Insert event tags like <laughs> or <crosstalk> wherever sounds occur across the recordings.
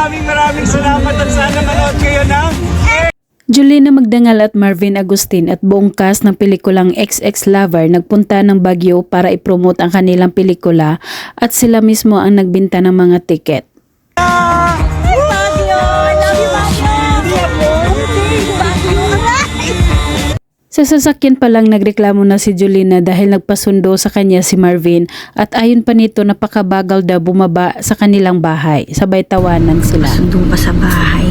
maraming maraming salamat at sana manood kayo ng Julina Magdangal at Marvin Agustin at buong cast ng pelikulang XX Lover nagpunta ng Baguio para ipromote ang kanilang pelikula at sila mismo ang nagbinta ng mga tiket. Sa sasakyan pa lang nagreklamo na si Julina dahil nagpasundo sa kanya si Marvin at ayon pa nito napakabagal daw bumaba sa kanilang bahay. Sabay tawanan sila. Sundo pa sa bahay.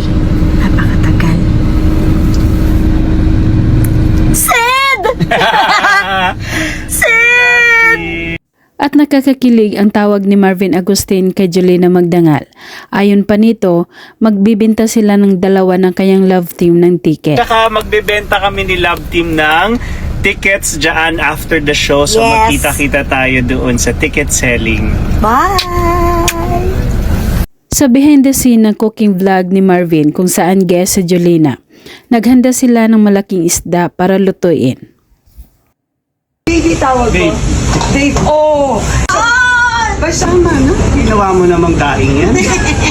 Napakatagal. Sid! <laughs> At nakakakilig ang tawag ni Marvin Agustin kay Julina Magdangal. Ayon pa nito, magbibinta sila ng dalawa ng kanyang love team ng tiket. Saka magbebenta kami ni Love Team ng tickets dyan after the show. So Yes. magkita-kita tayo doon sa ticket selling. Bye! Sa behind the scene ng cooking vlog ni Marvin kung saan guest si Julina, naghanda sila ng malaking isda para lutuin. Baby tawag ko. Dave, oh! Ay, sama na. Ginawa mo namang daing yan.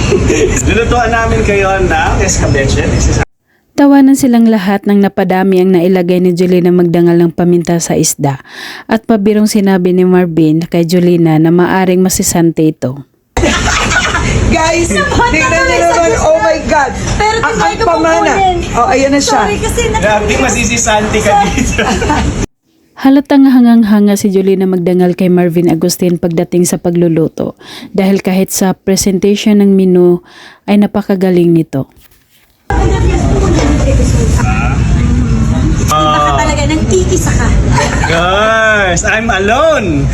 <laughs> Lulutuan namin kayo ng escabeche. This is Tawanan silang lahat ng napadami ang nailagay ni Julina Magdangal ng paminta sa isda at pabirong sinabi ni Marvin kay Julina na maaring masisante ito. <laughs> Guys, tingnan niyo naman, oh my God. Pero ang, ang ko pamana. Oh, ayan na siya. Sorry kasi na... Grabe, masisisanti ka dito. <laughs> Halatang hangang-hanga si Julina Magdangal kay Marvin Agustin pagdating sa pagluluto dahil kahit sa presentation ng menu ay napakagaling nito. Baka talaga nang kikisa ka. Guys, I'm alone. <laughs>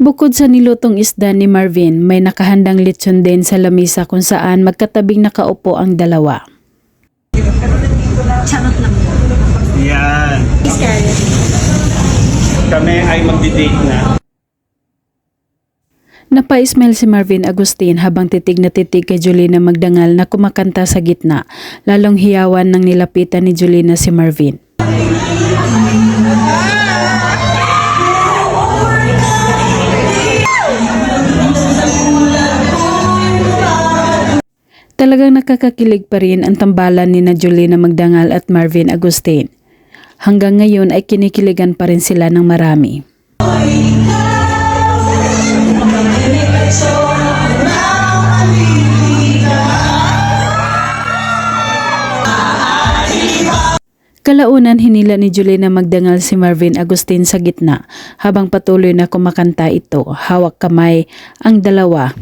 Bukod sa nilutong isda ni Marvin, may nakahandang lechon din sa lamisa kung saan magkatabing nakaupo ang dalawa. Charot lang. Yan. Scarlett. Kami ay magdi-date na. Napa-smile si Marvin Agustin habang titig na titig kay Julina Magdangal na kumakanta sa gitna, lalong hiyawan ng nilapitan ni Julina si Marvin. Nakakakilig pa rin ang tambalan ni na Julina Magdangal at Marvin Agustin. Hanggang ngayon ay kinikiligan pa rin sila ng marami. Kalaunan hinila ni Julina Magdangal si Marvin Agustin sa gitna habang patuloy na kumakanta ito, hawak kamay ang dalawa.